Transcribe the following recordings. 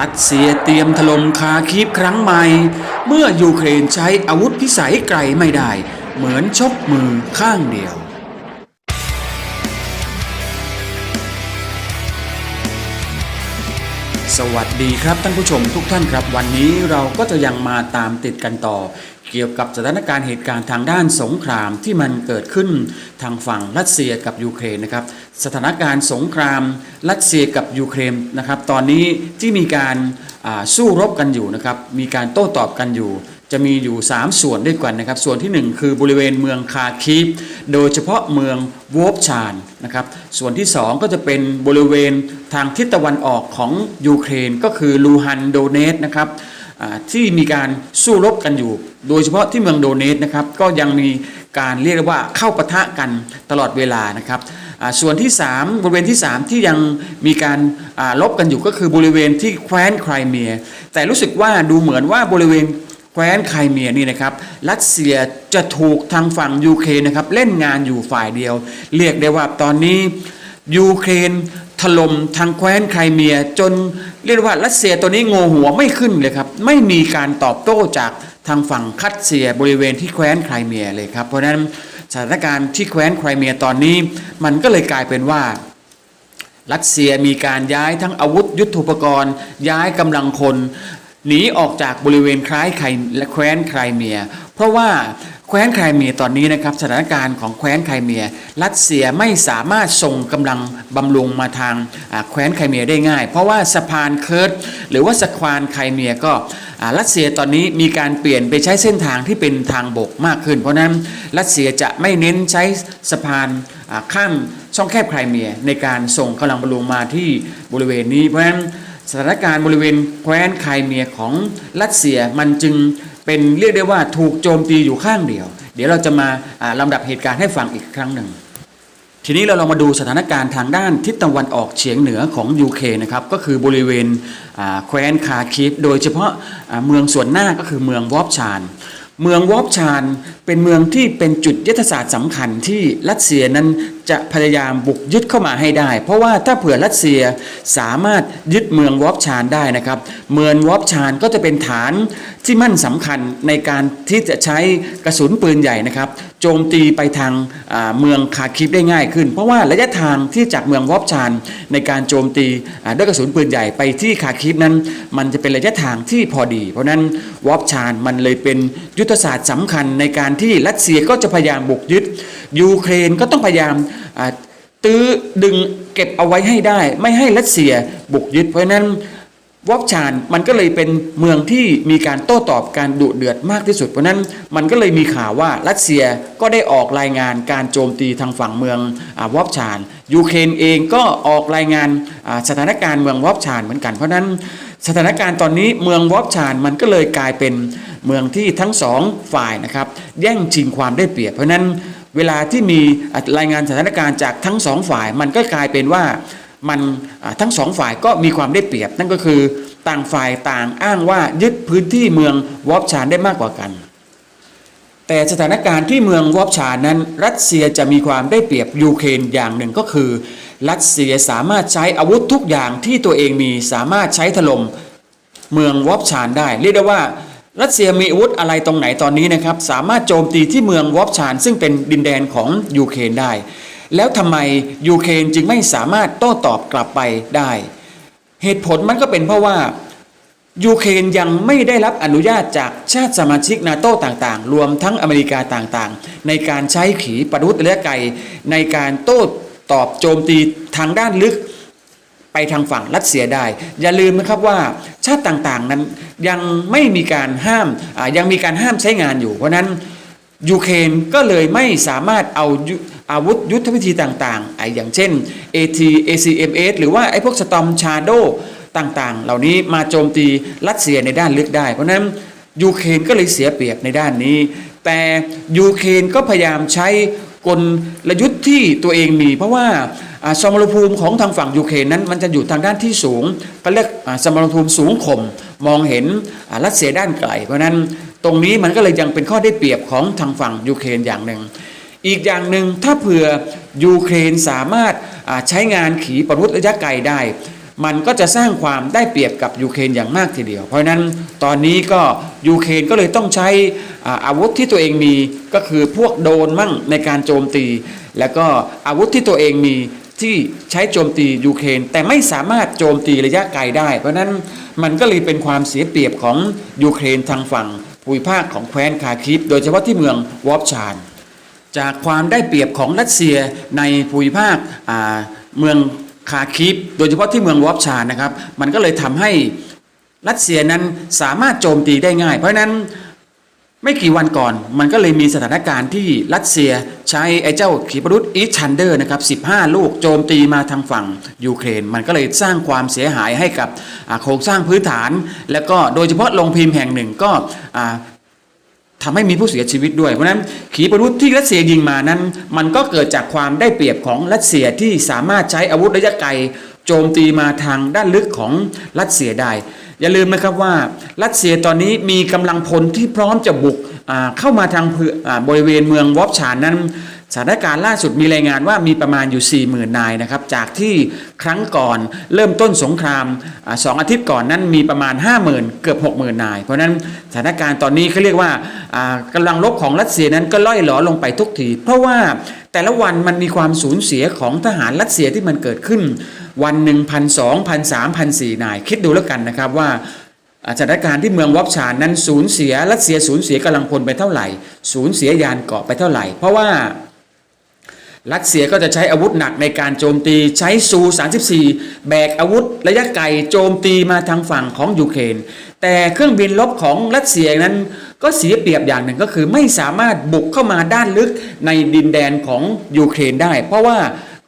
รัสเซียเตรียมถล่มคาคีฟครั้งใหม่ เมื่อยูเครนใช้อาวุธพิสัยไกลไม่ได้ เหมือนชกมือข้างเดียว สวัสดีครับท่านผู้ชมทุกท่านครับ วันนี้เราก็จะยังมาตามติดกันต่อ เกี่ยวกับสถานการณ์เหตุการณ์ทางด้านสงครามที่มันเกิดขึ้นทางฝั่งรัสเซียกับยูเครนนะครับสถานการณ์สงครามรัสเซียกับยูเครนนะครับตอนนี้ที่มีการสู้รบกันอยู่นะครับมีการโต้ตอบกันอยู่ จะมีอยู่ 3 ส่วนด้วยกันนะครับ ส่วนที่ 1 คือบริเวณเมืองคาคีฟโดยเฉพาะเมืองวอฟชานนะครับส่วนที่ 2 ก็จะเป็นบริเวณทางทิศตะวันออกของยูเครนก็คือลูฮันโดเนตนะครับที่มีการสู้รบกันอยู่ โดยเฉพาะที่เมืองโดเนตนะครับก็ยังมีการเรียกว่าเข้าปะทะกันตลอดเวลานะครับส่วนที่ 3 บริเวณที่ 3 ที่ยังมีการลบกันอยู่ก็คือบริเวณที่แคว้นไครเมีย แต่รู้สึกว่าดูเหมือนว่าบริเวณ แคว้นไครเมียนี่นะครับรัสเซียจะถูกทางฝั่งยูเครนนะครับเล่นงานอยู่ฝ่ายเดียว เรียกได้ว่าตอนนี้ยูเครนถล่มทางแคว้นไครเมีย จนเรียกว่ารัสเซียตัวนี้งงหัวไม่ขึ้นเลยครับไม่มีการตอบโต้จากทางฝั่งคัดเซียบริเวณที่แคว้นไครเมียเลยครับเพราะฉะนั้นสถานการณ์ที่แคว้นไครเมียตอนนี้ มันก็เลยกลายเป็นว่ารัสเซียมีการย้ายทั้งอาวุธยุทโธปกรณ์ ย้ายกำลังคน หนีออกจากบริเวณคล้ายไครและแคว้นไครเมีย เพราะว่าแคว้นไครเมียตอนนี้นะครับสถานการณ์ของแคว้นไครเมีย รัสเซียไม่สามารถส่งกำลังบำรุงมาทางแคว้นไครเมียได้ง่าย เพราะว่าสะพานเคิร์ดหรือว่าสะพานไครเมียก็รัสเซียตอนนี้มีการเปลี่ยนไปใช้เส้นทางที่เป็นทางบกมากขึ้น เพราะนั้นรัสเซียจะไม่เน้นใช้สะพานข้ามช่องแคบไครเมียในการส่งกำลังบำรุงมาที่บริเวณนี้เพราะฉะนั้น สถานการณ์บริเวณแคว้นไครเมียของรัสเซียมันจึงเป็นเรียกได้ว่าถูกโจมตีอยู่ข้างเดียว เดี๋ยวเราจะมาลำดับเหตุการณ์ให้ฟังอีกครั้งหนึ่ง ทีนี้เราลองมาดูสถานการณ์ทางด้านทิศตะวันออกเฉียงเหนือของยูเคนะครับก็คือบริเวณแคว้นคาคิฟโดยเฉพาะเมืองส่วนหน้าก็คือเมืองวอบชาน เมืองวอบชานเป็นเมืองที่เป็นจุดยุทธศาสตร์สำคัญที่รัสเซียนั้นจะพยายามบุกยึดเข้ามาให้ได้ เพราะว่าถ้าเผื่อรัสเซียสามารถยึดเมืองวอบชานได้นะครับ เมืองวอบชานก็จะเป็นฐานที่มั่นสำคัญในการที่จะใช้กระสุนปืนใหญ่นะครับ โจมตีไปทางเมืองคาคิฟได้ง่ายขึ้น เพราะว่าระยะทางที่จากเมืองวอบชานในการโจมตีด้วยกระสุนปืนใหญ่ไปที่คาคิฟนั้น มันจะเป็นระยะทางที่พอดี เพราะนั้นวอบชานมันเลยเป็นยุทธศาสตร์สำคัญในการที่รัสเซียก็จะพยายามบุกยึดยูเครนก็ต้องพยายามตื้อดึงเก็บเอาไว้ให้ได้ ไม่ให้รัสเซียบุกยึดเพราะนั้น วอบชานมันก็เลยเป็นเมืองที่มีการโต้ตอบการดุเดือดมากที่สุด เพราะนั้นมันก็เลยมีข่าวว่ารัสเซียก็ได้ออกรายงานการโจมตีทางฝั่งเมืองอวอบชานยูเครนเองก็ออกรายงานสถานการณ์เมืองวอบชานเหมือนกัน เพราะนั้นสถานการณ์ตอนนี้เมืองวอบชานมันก็เลยกลายเป็นเมืองที่ทั้งสองฝ่ายนะครับแย่งชิงความได้เปรียบ เพราะนั้นเวลาที่มีรายงานสถานการณ์จากทั้งสองฝ่ายมันก็กลายเป็นว่า มันทั้งสองฝ่ายก็มีความได้เปรียบ นั่นก็คือต่างฝ่ายต่างอ้างว่ายึดพื้นที่เมืองวอบชานได้มากกว่ากัน แต่สถานการณ์ที่เมืองวอบชานนั้น รัสเซียจะมีความได้เปรียบยูเครนอย่างหนึ่งก็คือ รัสเซียสามารถใช้อาวุธทุกอย่างที่ตัวเองมีสามารถใช้ถล่มเมืองวอบชานได้เรียกได้ว่ารัสเซียมีอาวุธอะไรตรงไหนตอนนี้นะครับ สามารถโจมตีที่เมืองวอบชาน ซึ่งเป็นดินแดนของยูเครนได้ แล้วทำไมยูเครนจึงไม่สามารถโต้ตอบกลับไปได้ เหตุผลมันก็เป็นเพราะว่ายูเครนยังไม่ได้รับอนุญาตจากชาติสมาชิกนาโต้ต่างๆ รวมทั้งอเมริกาต่างๆ ในการใช้ขีปนาวุธระยะไกลในการโต้ตอบโจมตีทางด้านลึกไปทางฝั่งรัสเซียได้ อย่าลืมนะครับว่าชาติต่างๆนั้นยังไม่มีการห้ามยังมีการห้ามใช้งานอยู่ เพราะนั้นยูเครนก็เลยไม่สามารถเอา อาวุธยุทธวิธีต่างๆไอ้อย่างเช่น AT ACMS หรือว่าไอ้พวกสตอมชาโดต่างๆ เหล่านี้มาโจมตีรัสเซียในด้านลึกได้ เพราะนั้นยูเครนก็เลยเสียเปรียบในด้านนี้ แต่ยูเครนก็พยายามใช้กลยุทธ์ที่ตัวเองมี เพราะว่าสมรภูมิของทางฝั่งยูเครนนั้นมันจะอยู่ทางด้านที่สูงก็เรียกสมรภูมิสูงข่มมองเห็นรัสเซียด้านไกลเพราะนั้นตรงนี้มันก็เลยยังเป็นข้อได้เปรียบของทางฝั่งยูเครนอย่างหนึ่ง อีกอย่างหนึ่งถ้าเผื่อยูเครนสามารถใช้งานขีปนาวุธระยะไกลได้ มันก็จะสร้างความได้เปรียบกับยูเครนอย่างมากทีเดียว เพราะนั้นตอนนี้ก็ยูเครนก็เลยต้องใช้อาวุธที่ตัวเองมีก็คือพวกโดรนมั่งในการโจมตี แล้วก็อาวุธที่ตัวเองมีที่ใช้โจมตียูเครนแต่ไม่สามารถโจมตีระยะไกลได้ เพราะฉะนั้นมันก็เลยเป็นความเสียเปรียบของยูเครนทางฝั่งภูมิภาคของแคว้นคาคิฟโดยเฉพาะที่เมืองวอฟชาน จากความได้เปรียบของรัสเซียในภูมิภาคาเมืองคาคิฟโดยเฉพาะที่เมืองวอฟชานนะครับ มันก็เลยทำให้รัสเซียนั้นสามารถโจมตีได้ง่าย เพราะฉะนั้นไม่กี่วันก่อน มันก็เลยมีสถานการณ์ที่รัสเซียใช้ไอ้เจ้าขีปนาวุธอีชันเดอร์นะครับ15 ลูกโจมตีมาทางฝั่งยูเครน มันก็เลยสร้างความเสียหายให้กับโครงสร้างพื้นฐาน แล้วก็โดยเฉพาะโรงพิมพ์แห่งหนึ่งก็ อ่าทำให้มีผู้เสียชีวิตด้วย เพราะนั้นขีปนาวุธที่รัสเซียยิงมานั้น มันก็เกิดจากความได้เปรียบของรัสเซียที่สามารถใช้อาวุธระยะไกลโจมตีมาทางด้านลึกของรัสเซียได้ อย่าลืมนะครับว่ารัสเซียตอนนี้มีกำลังพลที่พร้อมจะบุกเข้ามาทางพื้นบริเวณเมืองวอฟชานนั้น สถานการณ์ล่าสุดมีรายงานว่ามีประมาณอยู่ 40,000 นายนะครับ จากที่ครั้งก่อนเริ่มต้นสงครามอสองอาทิตย์ก่อนนั้นมีประมาณ 50,000 เกือบ 60,000 นาย เพราะนั้นสถานการณ์ตอนนี้เขาเรียกว่าอ่ากำลังรบของรัสเซียนั้นก็ล่อยหลอลงไปทุกที เพราะว่าแต่ละวันมันมีความสูญเสียของทหารรัสเซียที่มันเกิดขึ้น วันหนึ่งพันสองพันสามพันสี่นาย คิดดูแล้วกันนะครับว่าสถานการณ์ที่เมืองวอบชานนั้นสูญเสียรัสเซียสูญเสียกำลังพลไปเท่าไหร่ สูญเสียยานเกราะไปเท่าไหร่ เพราะว่า รัสเซียก็จะใช้อาวุธหนักในการโจมตีใช้ซู 34 แบกอาวุธระยะไกลโจมตีมาทางฝั่งของยูเครนแต่เครื่องบินลบของรัสเซียนั้นก็เสียเปรียบอย่างหนึ่งก็คือไม่สามารถบุกเข้ามาด้านลึกในดินแดนของยูเครนได้ เพราะว่า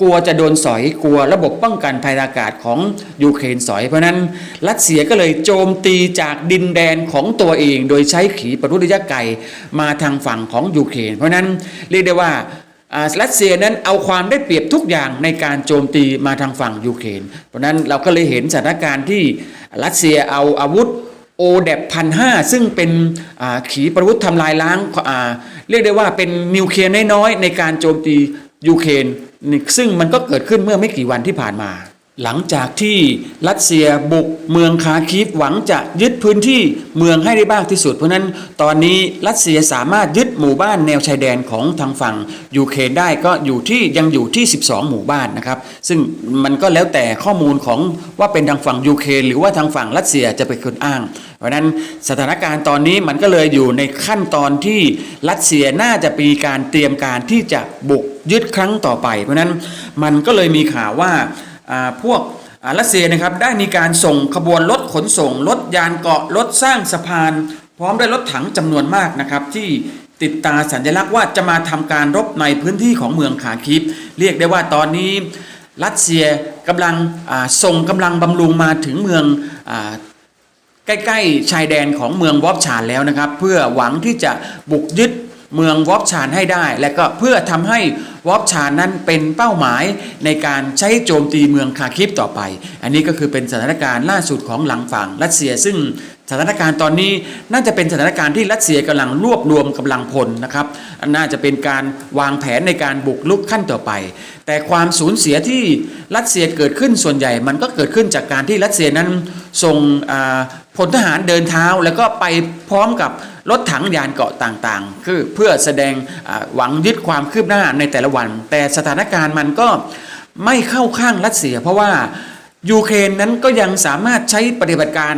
กลัวจะโดนสอยกลัวระบบป้องกันภัยอากาศของยูเครนสอย เพราะนั้นรัสเซียก็เลยโจมตีจากดินแดนของตัวเอง โดยใช้ขีปนาวุธระยะไกลมาทางฝั่งของยูเครนเพราะนั้นเรียกได้ว่าอ่า รัสเซียนั้นเอาความได้เปรียบทุกอย่างในการโจมตีมาทางฝั่งยูเครน เพราะนั้นเราก็เลยเห็นสถานการณ์ที่รัสเซียเอาอาวุธโอเดบพันห้าซึ่งเป็นขีปนาวุธทำลายล้างาเรียกได้ว่าเป็นนิวเคลียร์น้อยๆในการโจมตียูเครนซึ่งมันก็เกิดขึ้นเมื่อไม่กี่วันที่ผ่านมา หลังจากที่รัสเซียบุกเมืองคาคีฟหวังจะยึดพื้นที่เมืองให้ได้บ้างที่สุด เพราะนั้นตอนนี้รัสเซียสามารถยึดหมู่บ้านแนวชายแดนของทางฝั่งยูเครนได้ก็อยู่ที่ยังอยู่ที่ 12 หมู่บ้านนะครับ ซึ่งมันก็แล้วแต่ข้อมูลของว่าเป็นทางฝั่งยูเครนหรือว่าทางฝั่งรัสเซียจะเป็นคนอ้าง เพราะนั้นสถานการณ์ตอนนี้มันก็เลยอยู่ในขั้นตอนที่รัสเซียน่าจะมีการเตรียมการที่จะบุกยึดครั้งต่อไป เพราะนั้นมันก็เลยมีข่าวว่า พวกรัสเซียนะครับได้มีการส่งขบวนรถขนส่งรถยานเกาะรถสร้างสะพาน พร้อมด้วยรถถังจำนวนมากนะครับที่ติดตาสัญลักษณ์ว่าจะมาทำการรบในพื้นที่ของเมืองขาคิฟเรียกได้ว่าตอนนี้รัสเซียกำลังส่งกำลังบำรุงมาถึงเมืองใกล้ ๆ ชายแดนของเมืองวอบชานแล้วนะครับ เพื่อหวังที่จะบุกยึด เมืองวอบชานให้ได้ และก็เพื่อทำให้วอบชานนั้นเป็นเป้าหมายในการใช้โจมตีเมืองคาคิฟต่อไป อันนี้ก็คือเป็นสถานการณ์ล่าสุดของหลังฝั่งรัสเซีย ซึ่งสถานการณ์ตอนนี้น่าจะเป็นสถานการณ์ที่รัสเซียกำลังรวบรวมกำลังพลนะครับน่าจะเป็นการวางแผนในการบุกลุกขั้นต่อไป แต่ความสูญเสียที่รัสเซียเกิดขึ้นส่วนใหญ่ มันก็เกิดขึ้นจากการที่รัสเซียนั้นส่งพลทหารเดินเท้าแล้วก็ไปพร้อมกับ รถถังยานเกาะต่างๆ คือเพื่อแสดงหวังยึดความคืบหน้าในแต่ละวัน แต่สถานการณ์มันก็ไม่เข้าข้างรัสเซีย เพราะว่ายูเครนนั้นก็ยังสามารถใช้ปฏิบัติการ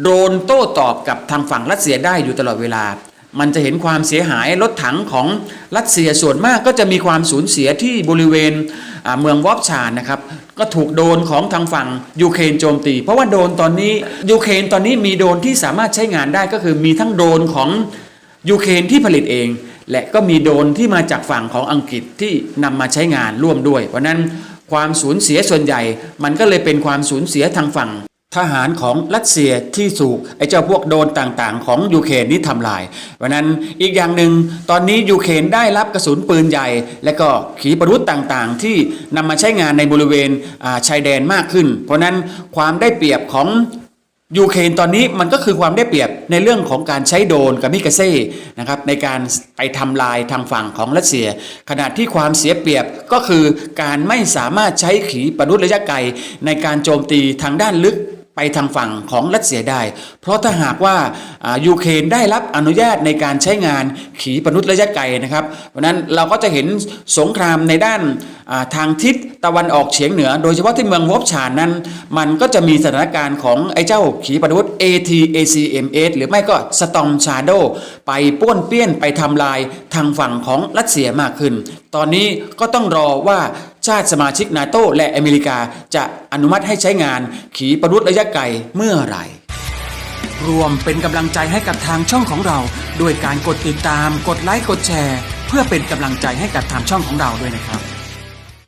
โดรนโต้ตอบกับทางฝั่งรัสเซียได้อยู่ตลอดเวลา มันจะเห็นความเสียหายรถถังของรัสเซียส่วนมากก็จะมีความสูญเสียที่บริเวณ เมืองวอบชานนะครับก็ถูกโดนของทางฝั่งยูเครนโจมตี เพราะว่าโดนตอนนี้ยูเครนตอนนี้มีโดนที่สามารถใช้งานได้ก็คือมีทั้งโดนของยูเครนที่ผลิตเอง และก็มีโดนที่มาจากฝั่งของอังกฤษที่นำมาใช้งานร่วมด้วย เพราะนั้นความสูญเสียส่วนใหญ่ มันก็เลยเป็นความสูญเสียทางฝั่ง ทหารของรัสเซียที่ถูกไอ้เจ้าพวกโดนต่างๆ ของยูเครนนี้ทำลายเพราะนั้นอีกอย่างหนึ่งตอนนี้ยูเครนได้รับกระสุนปืนใหญ่ และก็ขีปนาวุธต่างๆ ที่นำมาใช้งานในบริเวณาชายแดนมากขึ้น เพราะนั้นความได้เปรียบของยูเครนตอนนี้มันก็คือความได้เปรียบในเรื่องของการใช้โดนกับมิกาเซ่นะครับในการไปทำลายทางฝั่งของรัสเซีย ขณะที่ความเสียเปรียบก็คือการไม่สามารถใช้ขีปนาวุธระยะไกลในการโจมตีทางด้านลึก ไปทางฝั่งของรัสเซียได้ เพราะถ้าหากว่ายูเครนได้รับอนุญาตในการใช้งานขีปนาวุธระยะไกลนะครับ เพราะนั้นเราก็จะเห็นสงครามในด้านทางทิศตะวันออกเฉียงเหนือ โดยเฉพาะที่เมืองวอบชานนั้น มันก็จะมีสถานการณ์ของไอ้เจ้าขีปนาวุธ ATACMS หรือไม่ก็ Storm Shadow ไปป้วนเปี้ยนไปทำลายทางฝั่งของรัสเซียมากขึ้น ตอนนี้ก็ต้องรอว่าชาติสมาชิกนาโตและอเมริกาจะอนุมัติให้ใช้งาน ขีปนาวุธระยะไกลเมื่อไหร่ รวมเป็นกำลังใจให้กับทางช่องของเรา ด้วยการกดติดตาม กดไลค์ กดแชร์ เพื่อเป็นกำลังใจให้กับทางช่องของเราด้วยนะครับ